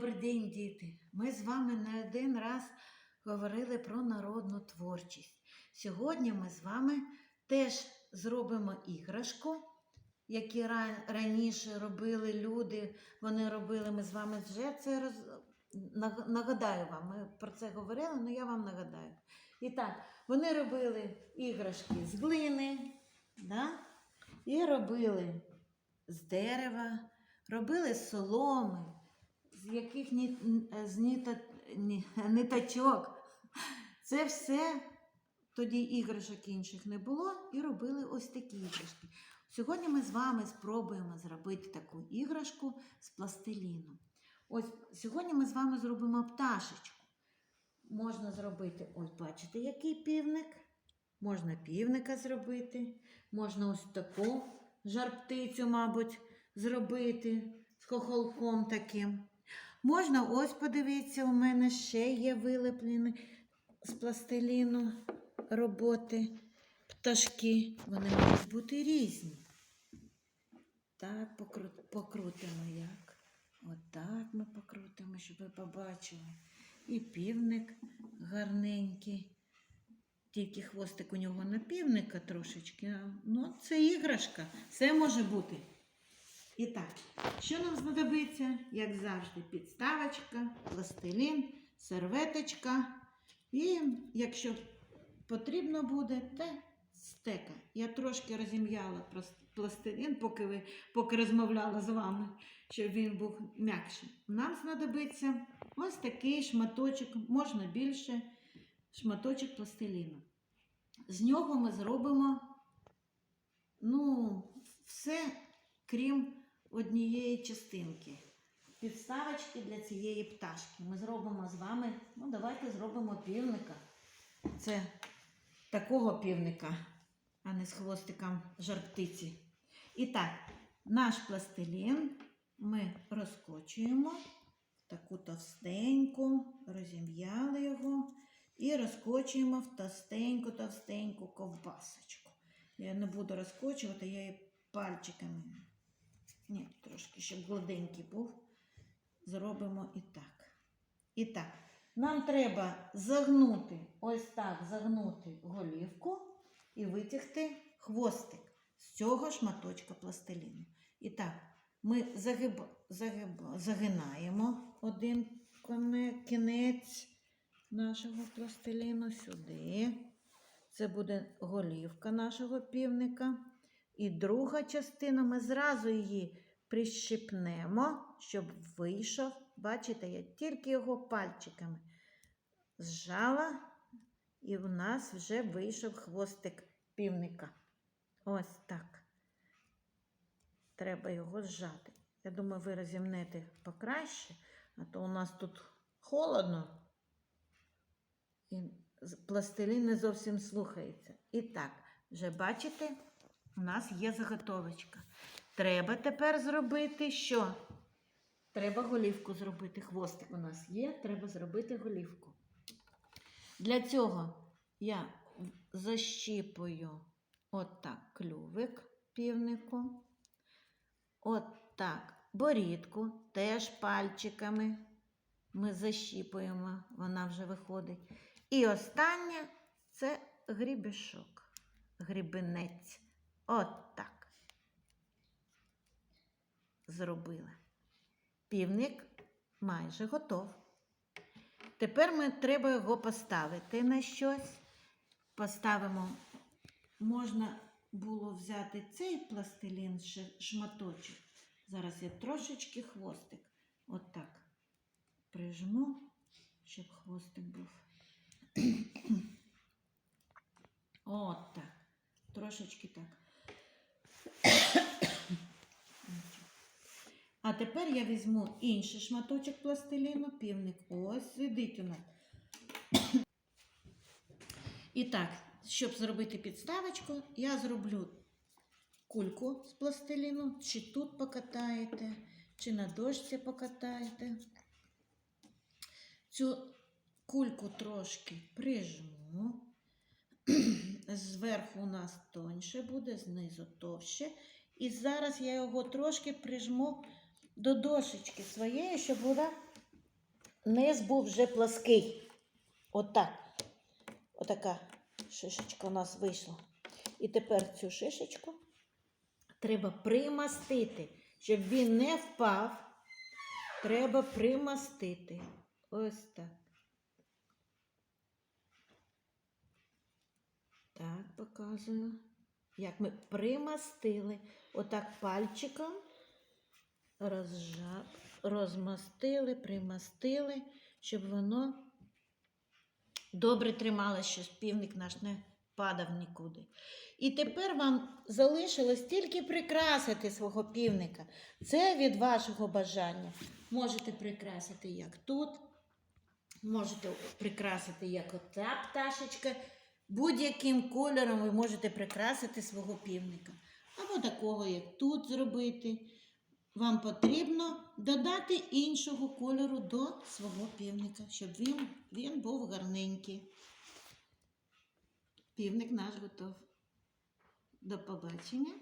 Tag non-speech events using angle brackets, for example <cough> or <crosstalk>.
Добрий день, діти! Ми з вами не один раз говорили про народну творчість. Сьогодні ми з вами теж зробимо іграшку, які раніше робили люди. Вони робили, ми з вами вже це роз... нагадаю вам. Ми про це говорили, але я вам нагадаю. І так, вони робили іграшки з глини, да? і робили з дерева, робили з соломи, з яких ні, з ніта, ні, <laughs> ниточок. Це все тоді іграшок інших не було і робили ось такі іграшки. Сьогодні ми з вами спробуємо зробити таку іграшку з пластиліну. Ось сьогодні ми з вами зробимо пташечку. Можна зробити, ось бачите, який півник. Можна півника зробити, можна ось таку жар-птицю, мабуть, зробити з хохолком таким. Можна, ось подивіться, у мене ще є вилеплені з пластиліну роботи, пташки. Вони можуть бути різні. Так, покру- покрутимо як. Отак ми покрутимо, щоб ви побачили. І півник гарненький. Тільки хвостик у нього на півника трошечки. Ну, це іграшка. Все може бути. І так, що нам знадобиться, як завжди, підставочка, пластилін, серветочка. І якщо потрібно буде, те стека. Я трошки розім'яла пластилін, поки, ви, поки розмовляла з вами, щоб він був м'якший. Нам знадобиться ось такий шматочок, можна більше, шматочок пластиліну. З нього ми зробимо ну, все, крім однієї частинки. Підставочки для цієї пташки. Ми зробимо з вами, ну давайте зробимо півника. Це такого півника, а не з хвостиком жар-птиці. І так, наш пластилін ми розкочуємо таку товстеньку, розім'яли його і розкочуємо в товстеньку-товстеньку ковбасочку. Я не буду розкочувати, я її пальчиками. Ні, трошки, щоб гладенький був. Зробимо і так. І так, нам треба загнути, ось так загнути голівку і витягти хвостик з цього шматочка пластиліну. І так, ми загиб, загиб, загинаємо один кінець нашого пластиліну сюди. Це буде голівка нашого півника. І друга частина ми зразу її прищипнемо, щоб вийшов. Бачите, я тільки його пальчиками зжала, і в нас вже вийшов хвостик півника. Ось так. Треба його зжати. Я думаю, ви розімнете покраще, а то у нас тут холодно. І пластилін не зовсім слухається. І так, вже бачите, у нас є заготовочка. Треба тепер зробити що? Треба голівку зробити. Хвостик у нас є, треба зробити голівку. Для цього я защіпую отак клювик півнику. Отак борідку теж пальчиками ми защіпуємо, вона вже виходить. І останнє це грібешок, грібенець. От так. Зробила. Півник майже готов. Тепер ми треба його поставити на щось. Поставимо, можна було взяти цей пластилін шматочок. Зараз я трошечки хвостик. От так прижму, щоб хвостик був. От так. Трошечки так. А тепер я візьму інший шматочок пластиліну, півник. Ось сидить у нас. І так, щоб зробити підставочку, я зроблю кульку з пластиліну, чи тут покатаєте, чи на дошці покатаєте. Цю кульку трошки прижму. <clears throat> Зверху у нас тоньше буде, знизу товще. І зараз я його трошки прижму до дошечки своєї, щоб вона низ був вже плаский. Отак. Отака шишечка у нас вийшла. І тепер цю шишечку треба примастити, щоб він не впав. Треба примастити. Ось так. Так, показую. Як ми примастили. Отак пальчиком розжав, розмастили, примастили, щоб воно добре трималося, щоб півник наш не падав нікуди. І тепер вам залишилось тільки прикрасити свого півника. Це від вашого бажання. Можете прикрасити як тут, можете прикрасити як оця пташечка. Будь-яким кольором ви можете прикрасити свого півника. Або такого, як тут зробити. Вам потрібно додати іншого кольору до свого півника, щоб він, він був гарненький. Півник наш готов. До побачення.